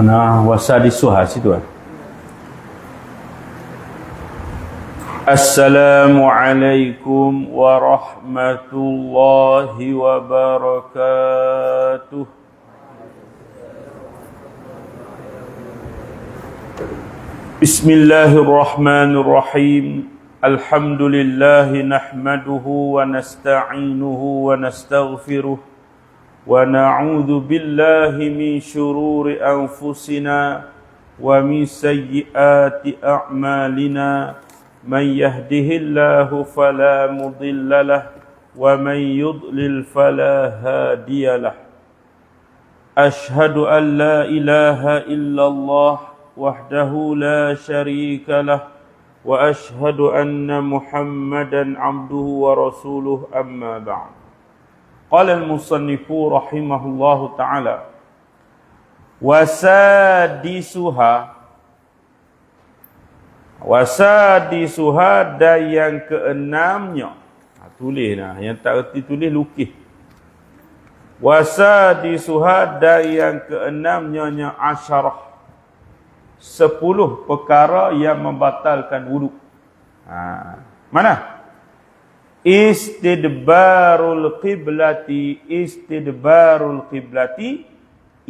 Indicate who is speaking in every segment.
Speaker 1: أنا وسادسها ستوى السلام عليكم ورحمة الله وبركاته. بسم الله الرحمن الرحيم. الحمد لله نحمده ونستعينه ونستغفره. ونعوذ بالله من شرور انفسنا ومن سيئات اعمالنا من يهده الله فلا مضل له ومن يضلل فلا هادي له اشهد ان لا اله الا الله وحده لا شريك له واشهد ان محمدا عبده ورسوله اما بعد Qala al-musannifu rahimahullahu taala wasadisuha wasadisuha dan yang keenamnya. Ha, tulis lah yang tak reti tulis lukis. Wasadisuha dan yang keenamnya nya asharah sepuluh perkara yang membatalkan wuduk. Ha, mana? Istidbarul qiblati istidbarul qiblati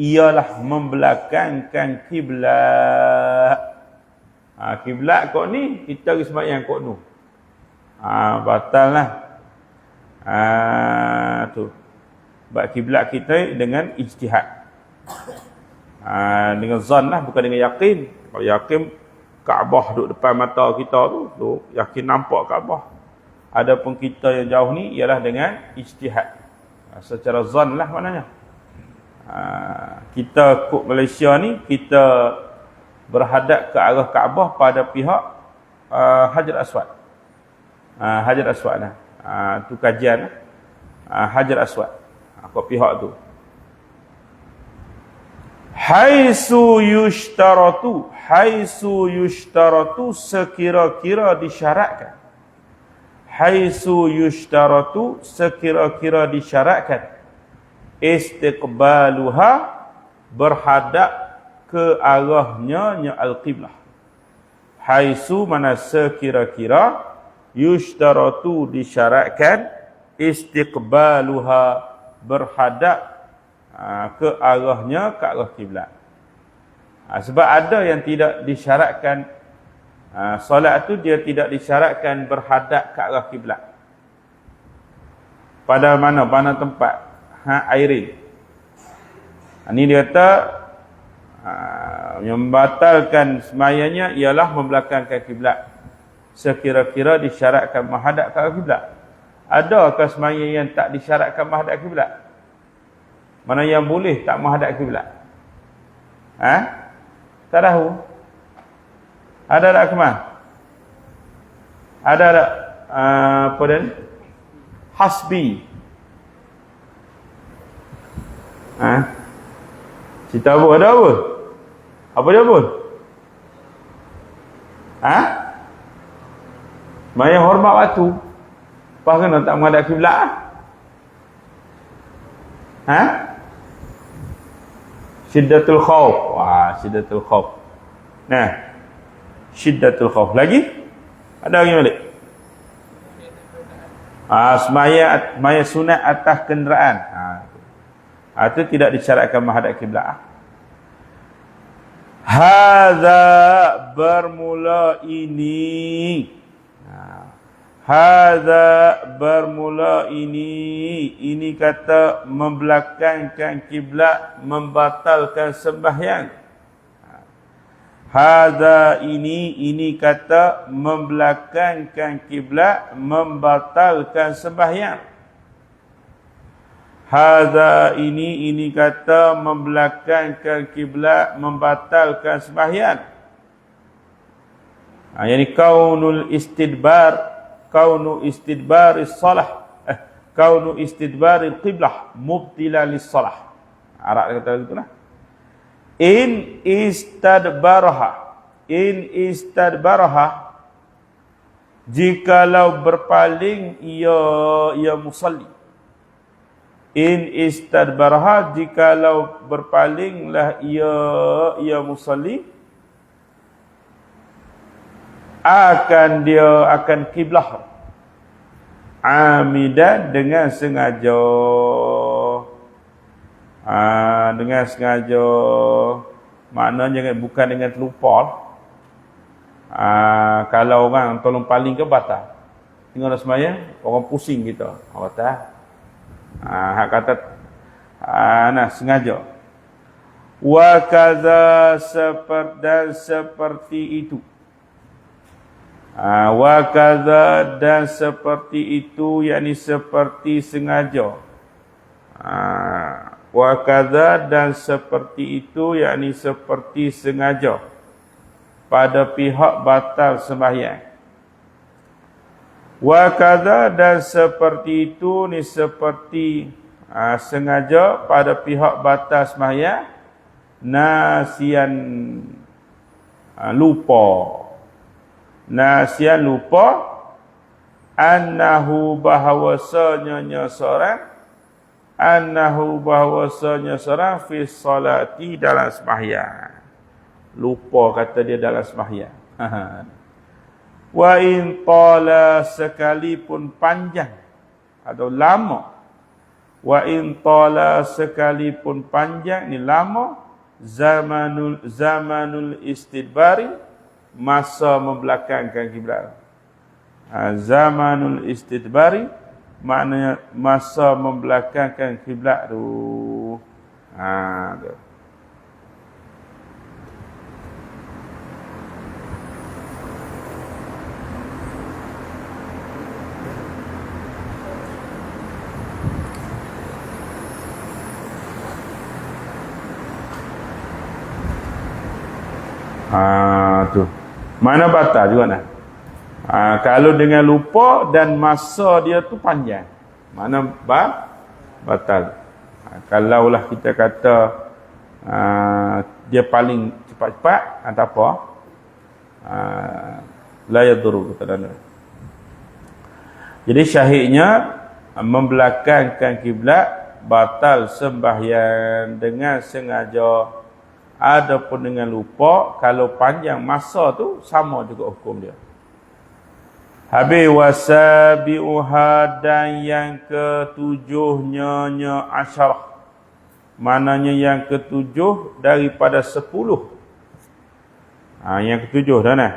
Speaker 1: ialah membelakangkan kiblat ha kiblat kok ni kita pergi sembahyang kok nu ha batallah. Ha tu. Bab kiblat kita dengan ijtihad. Ha dengan zan lah bukan dengan yakin. Kalau yakin Kaabah duduk depan mata kita tu, tu yakin nampak Kaabah Adapun kita yang jauh ni ialah dengan ijtihad. Ha, secara zon lah maknanya. Ha, kita kuk Malaysia ni, kita berhadap ke arah Kaabah pada pihak uh, Hajar Aswad. Hajar Aswad lah. Tu kajian lah. Hajar Aswad. Kuk pihak tu. Haisu yushtaratu. Haisu yushtaratu sekira-kira disyaratkan haisu yushtaratu sekira-kira disyaratkan istiqbaluha berhadap ke arahnya nya al-qiblah. Haisu mana sekira-kira yushtaratu disyaratkan istiqbaluha berhadap ha, ke arahnya ke arah kiblat ha, sebab ada yang tidak disyaratkan Ha, solat tu dia tidak disyaratkan berhadap ke arah kiblat. Pada mana? Pada tempat? Ha, airin. Ha, ini dia kata ha, yang membatalkan semayanya ialah membelakangkan kiblat. Sekira-kira disyaratkan menghadap ke arah kiblat. Adakah semaya yang tak disyaratkan menghadap kiblat? Mana yang boleh tak menghadap kiblat? Ha? Tak tahu. Ada tak kemah? Ada tak uh, apa dan hasbi? Ha? Cerita apa? Ada apa? Apa dia pun? Ha? Maya hormat waktu. Apa kena tak menghadap kiblat ah? Ha? Syiddatul khauf. Wah, syiddatul khauf. Nah, syiddatul khauf lagi? Ada lagi balik? Ah semaya semaya sunat atas kenderaan. Ha itu. Tidak disyaratkan menghadap kiblat ah. hadza bermula ini. Ha. hadza bermula ini. Ini kata membelakangkan kiblat membatalkan sembahyang Hada ini ini kata membelakangkan kiblat membatalkan sembahyang. Hada ini ini kata membelakangkan kiblat membatalkan sembahyang. Ha, yani kaunul istidbar kaunu istidbar salah eh, kaunu istidbar qiblah mubtila lis salah. Arab kata gitu lah in istadbaraha in istadbaraha jikalau berpaling ia ia musalli. In istadbarha jikalau berpalinglah ia ia musalli. Akan dia akan kiblah. Amidan dengan sengaja. Ah dengan sengaja maknanya bukan dengan terlupa ah kalau orang tolong paling ke batal tengok semaya orang pusing kita batal Ha, hak kata ha, nah sengaja. Wa kaza dan seperti itu. Ha, wa kaza dan seperti itu yakni seperti sengaja. Ha, wa kaza dan seperti itu yakni seperti sengaja pada pihak batal sembahyang. Wa kadha dan seperti itu ni seperti uh, sengaja pada pihak batas maya nasian uh, lupa nasian lupa annahu bahawasanya seorang annahu bahawasanya seorang fi salati dalam sembahyang lupa kata dia dalam sembahyang Wa in tala sekalipun panjang atau lama. Wa in tala sekalipun panjang ni lama zamanul zamanul istidbari masa membelakangkan kiblat. Ha, zamanul istidbari maknanya masa membelakangkan kiblat tu. Ha, tu. Ha tu. Mana batal juga nah. Ha, kalau dengan lupa dan masa dia tu panjang. Mana ba batal. Ha, kalaulah kita kata ha, dia paling cepat-cepat atau apa? Ha, la yaduru kata dan. Jadi syahidnya membelakangkan kiblat batal sembahyang dengan sengaja Adapun dengan lupa kalau panjang masa tu sama juga hukum dia. Habis wasabi'uha dan yang ketujuhnya nya asyarah. Mananya yang ketujuh daripada sepuluh. Ha, yang ketujuh dah nah.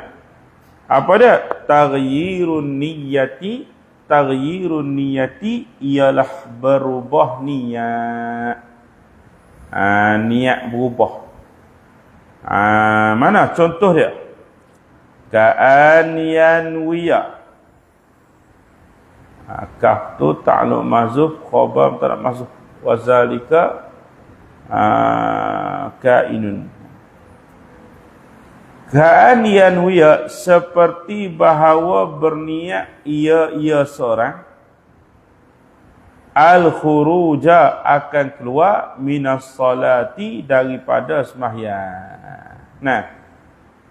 Speaker 1: Apa dia? Taghyirun niyati. Taghyirun niyati ialah berubah niat. Ha, niat berubah. Ha, mana contoh dia? Ka'an yanwiya. Ha, kaf tu ta'luk mazuf, khabar tak mazuf. Wazalika ha, ka'inun. Ka'an yanwiya seperti bahawa berniat ia ia seorang al-khuruja akan keluar minas salati daripada sembahyang. Nah.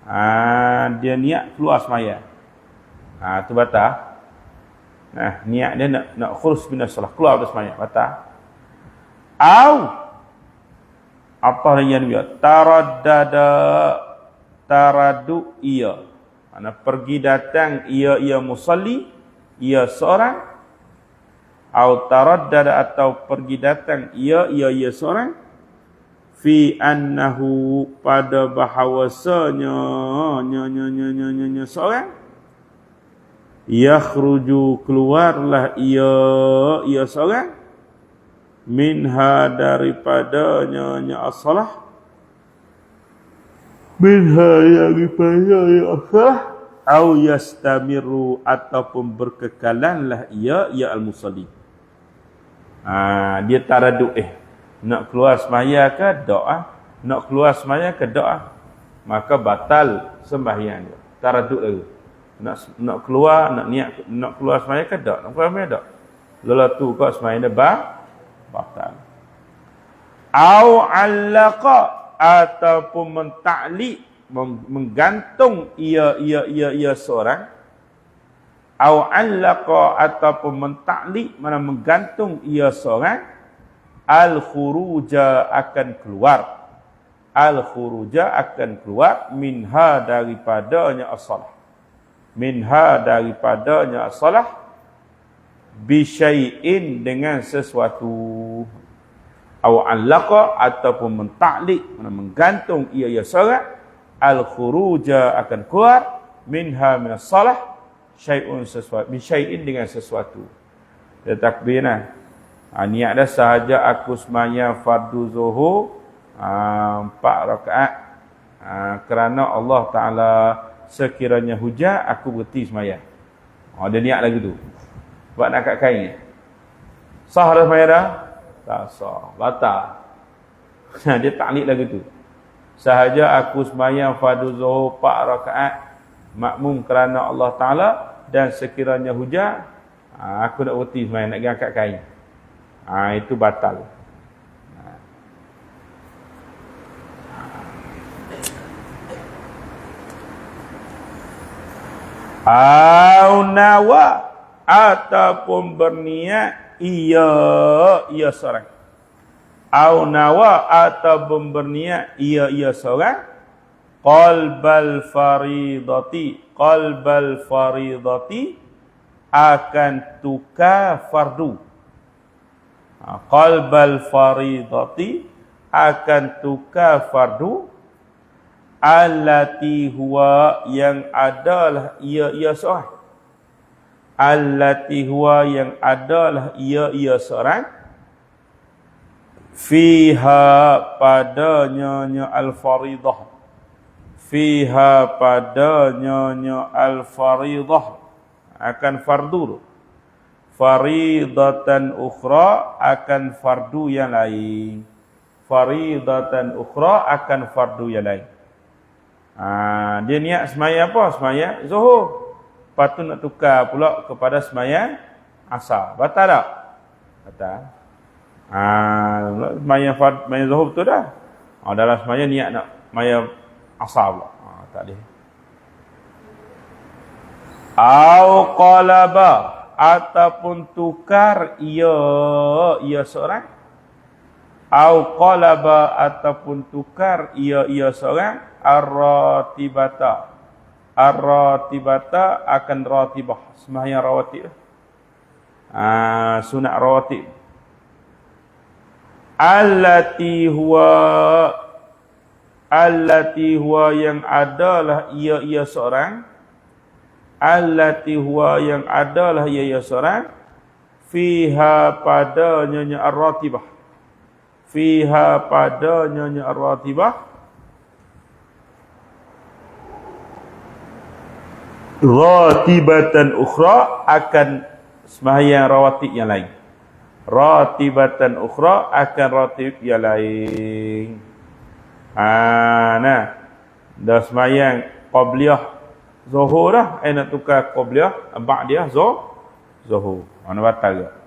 Speaker 1: Ha, dia niat keluar sembahyang. Ha, tu batal. Nah, niat dia nak nak khurus minas salat, keluar dari sembahyang, batal. Au! Apa yang dia taraddada. Taradu ia. Mana pergi datang ia ia musalli, ia seorang. Atau taraddad atau pergi datang ia ia ia seorang. Fi annahu pada bahawasanya nya nya nya nya nya, nya seorang yakhruju keluarlah ia ia seorang. Minha daripada nya asalah minha daripada ya asalah au yastamiru ataupun berkekalanlah ia ia al-musalli ha, dia taraduk eh nak keluar semaya ke doa nak keluar semaya ke doa maka batal sembahyang dia. Taraduk lagi nak nak keluar nak niat nak keluar semaya ke doa nak keluar semaya doa lelah tu kau semaya dia bah, batal. Au allaqa ataupun mentaklik menggantung ia ia ia ia seorang. Au allaqa ataupun mentaklik mana menggantung ia seorang. Al khuruja akan keluar. Al khuruja akan keluar minha daripadanya as-salah minha daripadanya as-salah bi syai'in dengan sesuatu. Aw allaqa ataupun mentaklik menggantung ia ia solat al khuruja akan keluar minha min as-salah syai'un sesuatu bi syai'in dengan sesuatu. Dia takbir nah. Ha, niat dah sahaja aku semaya fardu zuhur ha, empat rakaat. Ha, kerana Allah Taala sekiranya hujan aku berhenti semaya ha, dia niat lagi tu. Buat nak kat kain. Sah dah semaya dah? Tak sah. Batal. Dia taklid lagi tu. Sahaja aku semaya fardu zuhur empat rakaat makmum kerana Allah Taala dan sekiranya hujan ha, aku nak berhenti semaya nak angkat kain. Ha, itu batal Au nawa ataupun berniat ia ia seorang. Au nawa ataupun berniat ia ia seorang. Qalbal faridati qalbal faridati akan tukar fardu. Ha, qalbal faridati akan tukar fardu allati huwa yang adalah ia ia seorang. Allati huwa yang adalah ia ia seorang. Fiha padanya nya al faridah fiha padanya nya al faridah akan fardu faridatan ukhra akan fardu yang lain. Faridatan ukhra akan fardu yang lain ha, dia niat semaya apa? Semaya zuhur. Lepas tu nak tukar pula kepada semaya asar. Batal tak? Batal. Ha, semaya fard semaya zuhur betul dah? Ha, dalam semaya niat nak semaya asar pula. Ha, tak boleh. Au qalaba ataupun tukar ia ia seorang au qalaba ataupun tukar ia ia seorang ar-ratibata. Ar-ratibata akan ratibah. Sembahyang rawatib ah sunat rawatib. Allati huwa allati huwa yang adalah ia ia seorang. Allati huwa yang adalah ia ya seorang. Fiha pada nyonya ar-ratibah fiha pada nyonya ar-ratibah ratibatan ukhra akan sembahyang rawatib yang lain ratibatan ukhra akan ratib yang lain ah nah dah sembahyang qabliyah Zuhur dah, eh nak tukar Qobliyah, Ba'diyah, Zuhur. Zuhur. Mana batal ke?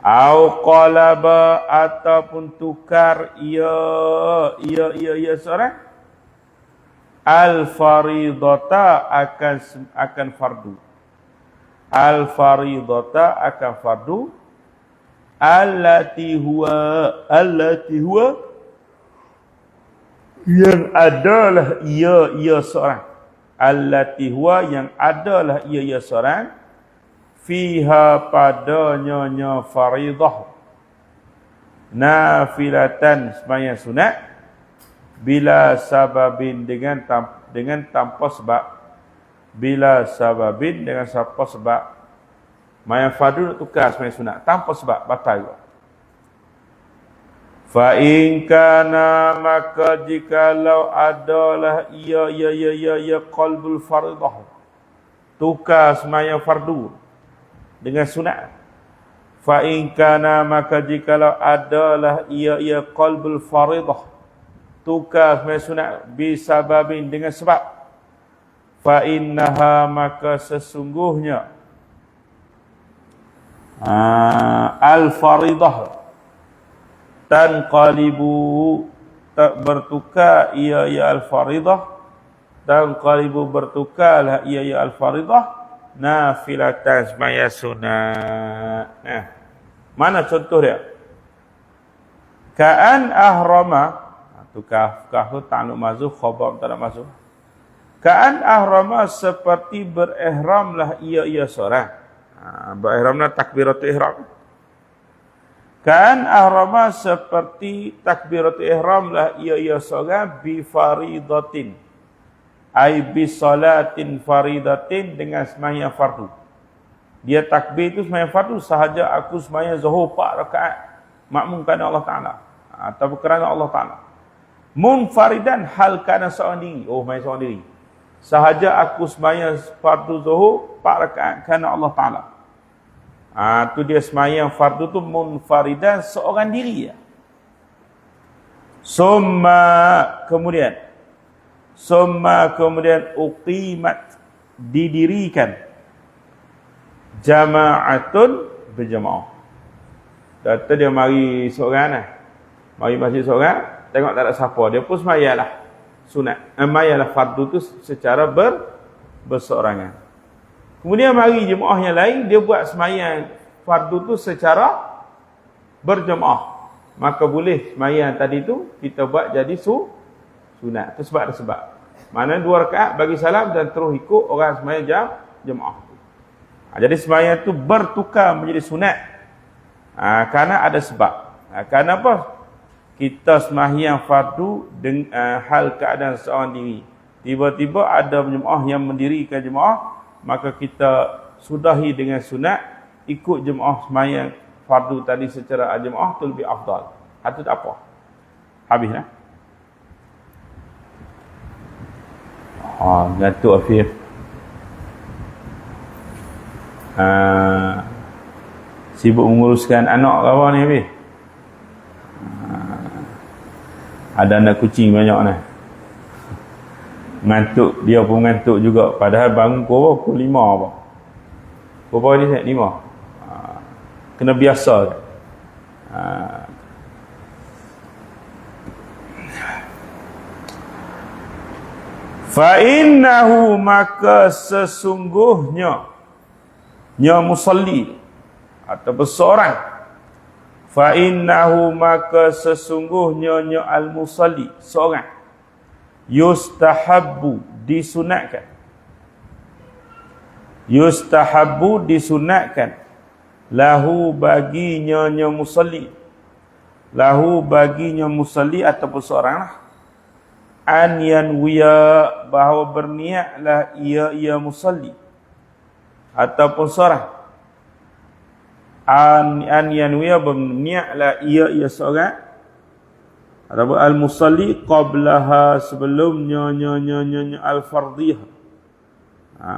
Speaker 1: Au qalaba ataupun tukar ia ia ia ia seorang. Al faridata akan akan fardu. Al faridata akan fardu. Allati huwa allati huwa. Yang adalah ia ia seorang. Allati huwa yang adalah ia ia seorang fiha padanya nya faridah. Nafilatan sembahyang sunat. Bila sababin dengan dengan tanpa sebab. Bila sababin dengan tanpa sebab. Maya fardhu nak tukar sembahyang sunat. Tanpa sebab batal juga. Fa in kana maka jikalau adalah ia ia ia ia ia qalbul fardhah tukar semaya fardu dengan sunat. Fa in kana maka jikalau adalah ia ia qalbul fardhah tukar semaya sunat bi sababin dengan sebab. Fa innaha maka sesungguhnya uh, al fardhah tanqalibu tak bertukar ia ya al-faridah tanqalibu bertukarlah ia ya al-faridah nafilatan semaya sunat nah mana contoh dia Ka'an ahrama tu kaf kaf tu ta'alluq mazuf khabar tak ada mazuf. Ka'an ahrama seperti berihramlah ia ia seorang. Ha, berihramlah takbiratul ihram. Kan ahrama seperti takbiratul ihram lah ia ia seorang bi faridatin. Ai bi salatin faridatin dengan sembahyang fardu. Dia takbir itu sembahyang fardu sahaja aku sembahyang zuhur 4 rakaat makmum kerana Allah Taala atau kerana Allah Taala. Munfaridan hal kana seorang diri. Oh, main seorang diri. Sahaja aku sembahyang fardu zuhur 4 rakaat kerana Allah Taala. Ah tu dia sembahyang fardu tu munfaridan seorang diri ya. Summa kemudian summa kemudian uqimat didirikan jama'atun berjamaah. Data dia mari seorang lah. Mari masjid seorang, tengok tak ada siapa. Dia pun semayalah sunat. Semayalah fardu tu secara ber, berseorangan. Kemudian mari jemaah yang lain, dia buat semayang fardu tu secara berjemaah. Maka boleh semayang tadi tu, kita buat jadi su, sunat. Itu sebab ada sebab. Mana dua rakaat bagi salam dan terus ikut orang semayang jam jemaah. Ha, jadi semayang tu bertukar menjadi sunat. Ha, kerana ada sebab. Ha, kerana apa? kita sembahyang fardu dengan uh, hal keadaan seorang diri. Tiba-tiba ada jemaah yang mendirikan jemaah, maka kita sudahi dengan sunat ikut jemaah sembahyang fardu tadi secara jemaah tu lebih afdal. Itu tak apa. Habis Ha, Datuk Afif. Ha, sibuk menguruskan anak apa ni Afif? ada anak kucing banyak ni ngantuk dia pun ngantuk juga padahal bangun pukul pukul lima apa pukul ni set lima ha. kena biasa ha. Fa innahu maka sesungguhnya nya musalli atau seorang fa innahu maka sesungguhnya nya al musalli seorang. Yustahabbu disunatkan. Yustahabbu disunatkan. Lahu baginya nya musalli. Lahu baginya musalli ataupun seorang lah an yanwiya bahawa berniatlah ia ia musalli. Ataupun seorang an an yanwiya berniatlah ia ia seorang ataupun al musalli qablaha sebelumnya nya nya nya, nya al fardhiyah ha,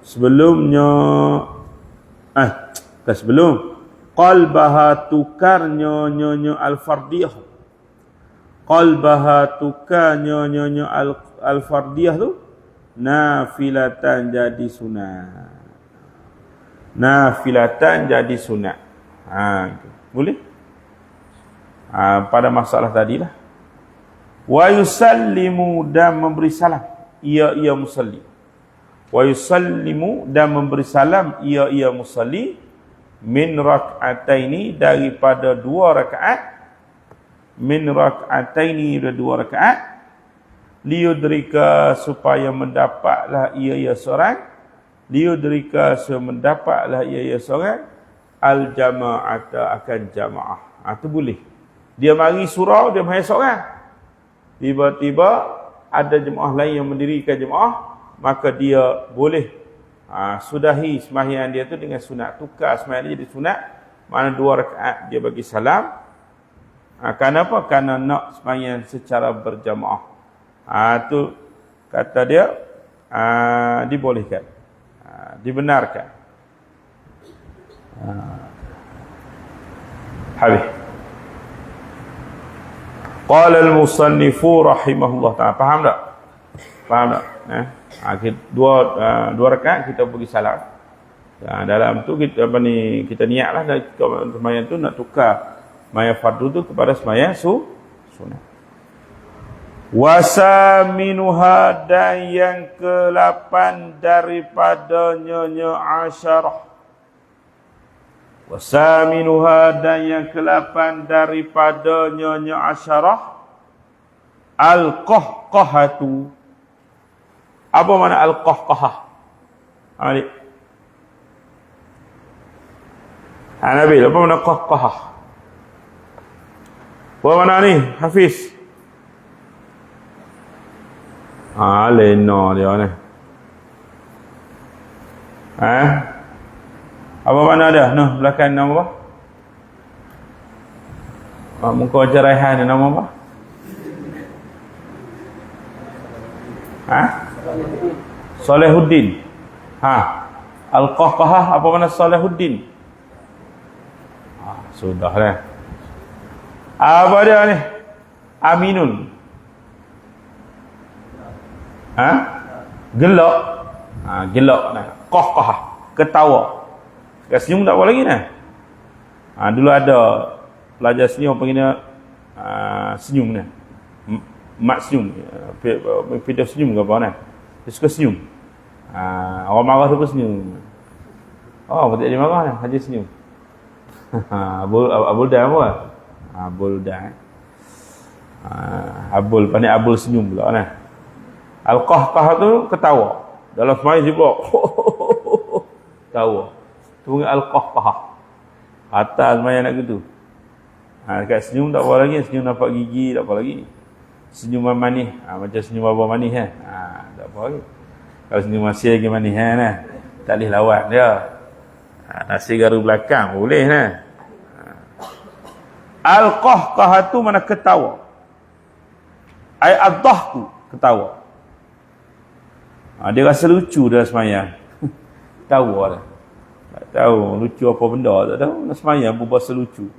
Speaker 1: sebelumnya eh tak sebelum. Qalbaha tukarnya nya nya al fardhiyah qalbaha tukarnya nya nya al al fardhiyah tu nafilatan jadi sunat nafilatan jadi sunat. Ha, boleh? Ha, pada masalah tadi lah. Wa yusallimu dan memberi salam. Ia ia musalli. Wa yusallimu dan memberi salam. Ia ia musalli. Min rak'ataini daripada dua rakaat. Min rak'ataini daripada dua rakaat. Liudrika supaya mendapatlah ia ia seorang liudrika semendapatlah ia ia seorang al jama'ata akan jamaah. Ha, itu boleh. Dia mari surau, dia mahu seorang. Tiba-tiba ada jemaah lain yang mendirikan jemaah, maka dia boleh ha, sudahi sembahyang dia tu dengan sunat. Tukar sembahyang dia jadi sunat. Mana dua rakaat dia bagi salam. Ha, kenapa? Kerana nak sembahyang secara berjamaah. Ha, itu kata dia ha, dibolehkan dibenarkan. Ha. Habis. Qala al-musannifu rahimahullah ta'ala. Faham tak? Faham tak? Eh? Ha, kita, dua uh, dua rakaat kita pergi salat. Ha, dalam tu kita apa ni kita niatlah dan sembahyang tu nak tukar sembahyang fardu tu kepada sembahyang su sunat. Wasaminuha dan yang ke-8 daripada nyonya asyarah. Wasaminuha dan yang kelapan daripada nyonya asyarah Al-Qahqahatu Apa mana Al-Qahqahah? Alik ha, Nabil, apa mana Qahqahah? Apa mana ni? Hafiz Ah, lena dia ni. Ha? Apa mana ada? Noh, belakang nama apa? Ah, muka Raihan nama apa? Ha? Salehuddin. Ha. Al-Qahqahah apa mana Salehuddin? Ha, sudah lah. Apa dia ni? Aminun. Ha? Gelak. Ha, gelak nah. Qahqah. Ketawa. Kat senyum tak apa lagi nah. Ha, dulu ada pelajar senyum panggil uh, senyum ni. Mak senyum. Video senyum ke apa nah. Dia suka senyum. Ha, orang marah pun senyum. Oh, betul dia marah nah. Haji senyum. Abul Abul dah apa? Abul dah. Ha, Abul pandai Abul senyum pula nah. Al-Qahqah tu ketawa. Dalam semayang dia pula. Ketawa. Tu panggil Al-Qahqah. Atas semayang nak gitu. Ha, dekat senyum tak apa lagi. Senyum nampak gigi tak apa lagi. Senyuman manis. Ha, macam senyum abang manis kan. Ha, tak apa lagi. Kalau senyum masih lagi manis kan. Ha, tak boleh lawan dia. Ha, nasi garu belakang boleh kan. Al-Qahqah tu mana ketawa. Ayat ad-dahku ketawa. Ha, dia rasa lucu dah semayang. tahu lah. Tak tahu lucu apa benda. Tak tahu nak semayang pun bahasa lucu.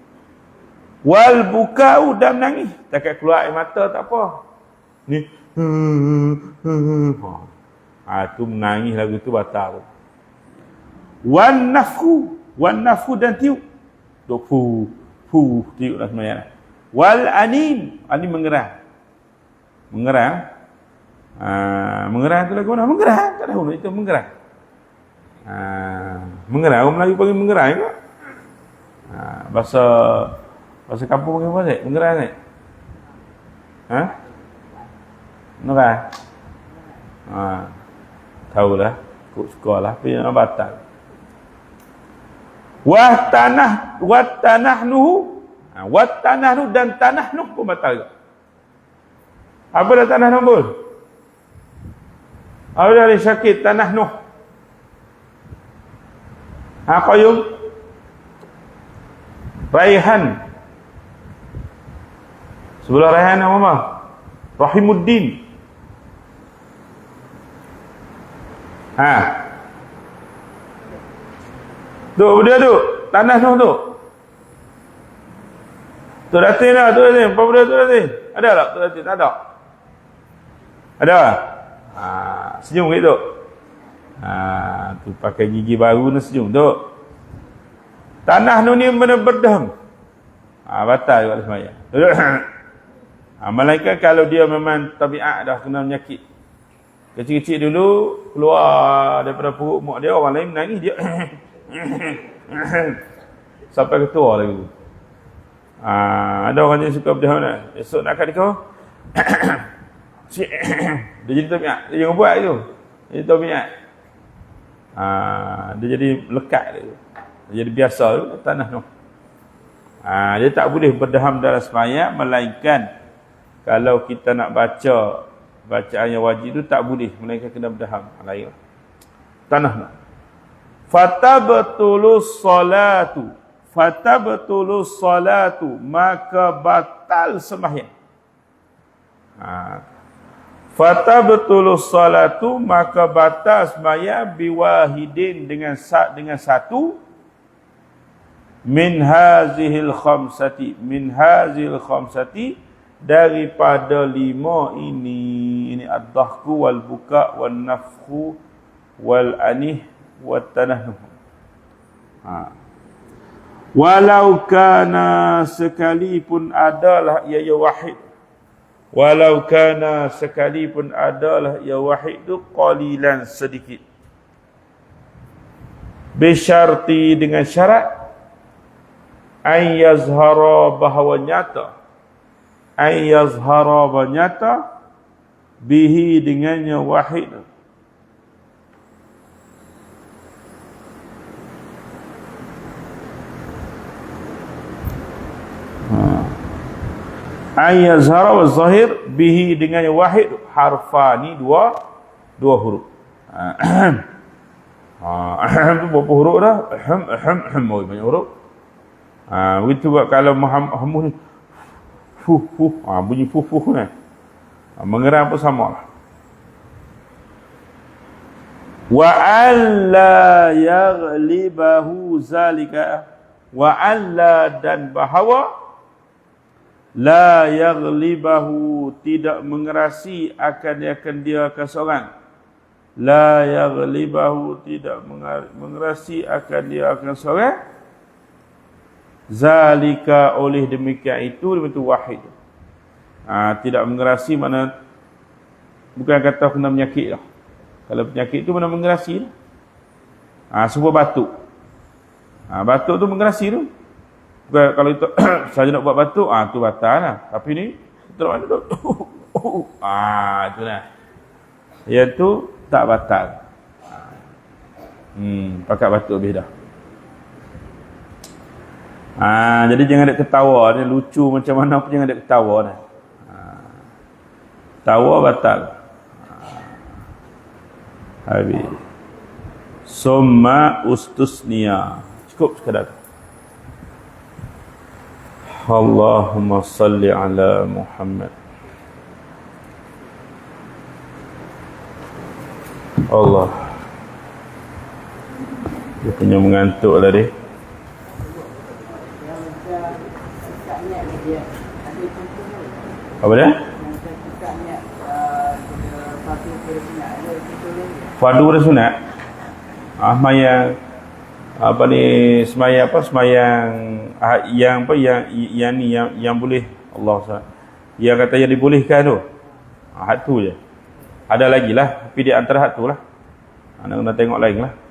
Speaker 1: Wal bukau dan nangis. Tak keluar air mata tak apa. Ni. Ha, tu menangis lagu tu batal. Wan nafku. Wan nafku dan tiup. Duk fu. Fu. Tiup lah semayang. Wal anin. Anin mengerang. Mengerang. Ha, mengerah tu lagu mana? Mengerah. Tak tahu itu mengerah. Ha, mengerah. Orang Melayu panggil mengerah juga. Ha, bahasa bahasa kampung panggil apa? Mengerah ni? Ha? Mengerah. Ha, tahulah. Kuk sekolah. Tapi yang batal. Wah tanah, wah tanah nuhu. Ha, wah tanah nuhu dan tanah nuhu pun batal. Apa dah tanah nuhu? Apa dari syakit tanah Nuh? Ha qayyum? Raihan. Sebelah Raihan apa mah? Rahimuddin. Ha. Duk benda tu, tanah Nuh tu. Tu datin lah, tu datin. Apa benda tu datin? Ada tak? Tu datin, tak ada. Ada? Ha, senyum gitu. Ha, tu pakai gigi baru ni senyum tu. Tanah nu ni mana berdam. Ha, batal juga semaya. Ha, malaikat kalau dia memang tabiat dah kena penyakit. Kecil-kecil dulu keluar daripada perut mak dia orang lain menangis dia. Sampai ketua lagi. Ha, ada orang yang suka berjalan. Esok nak kat dia dia jadi tabiat dia jangan buat itu dia tabiat ha, dia jadi lekat dia, dia jadi biasa tu tanah tu. Ha, dia tak boleh berdaham dalam semayang melainkan kalau kita nak baca bacaan yang wajib tu tak boleh. Melainkan kena berdaham. Lain. Tanah tu fatabtulus salatu. Fatabtulus salatu. Maka batal sembahyang. Ha, Fata betul salatu maka batas maya biwahidin dengan dengan satu. Min hazihil khamsati. Min hazil khamsati. Daripada lima ini. Ini ad-dahku wal buka wal nafhu wal anih wat tanahnuh ha. Walau kana sekalipun adalah ia ya wahid. Walau kana sekalipun adalah ya wahid tu qalilan sedikit. Bisyarti dengan syarat ay yazhara bahawa nyata. Ay yazhara nyata bihi dengannya wahid ay yazhara wa zahir bihi dengannya wahid harfani dua dua huruf ha tu berapa huruf dah ahem ahem ahem banyak huruf Ha, begitu juga kalau Muhammad ni fuh fuh ha, bunyi fuh fuh ni. Ha, mengeram pun sama lah. Wa alla yaghlibahu zalika wa alla dan bahawa la yaghlibahu tidak mengerasi akan akan dia akan seorang la yaghlibahu tidak mengerasi akan dia akan seorang Zalika oleh demikian itu itu wahid. Ha, tidak mengerasi mana bukan kata kena penyakit lah. Kalau penyakit itu mana mengerasi lah. Ha, semua batuk. Ha, batuk tu mengerasi tu. Bukan kalau itu saja nak buat batuk, ah tu batal lah. Tapi ni terus mana tu? Ah tu lah. Iaitu tak batal. Hmm, pakai batuk lebih dah. Ha, jadi jangan ada ketawa ni lucu macam mana pun jangan ada ketawa ni. Ha, tawa batal. Ha, habis. Summa ustusnia. Cukup sekadar. Allahumma salli ala Muhammad. Allah. Dia punya mengantuk tadi. Apa dia? Fardu pada sunat ah, Semayang Apa ni Semayang apa? Semayang ah, Yang apa? Yang yang ni Yang, yang boleh. Allah SWT Yang kata yang dibolehkan tu. Ah, Had tu je. Ada lagi lah. Tapi di antara had tu lah. Anda kena tengok lain lah. ah,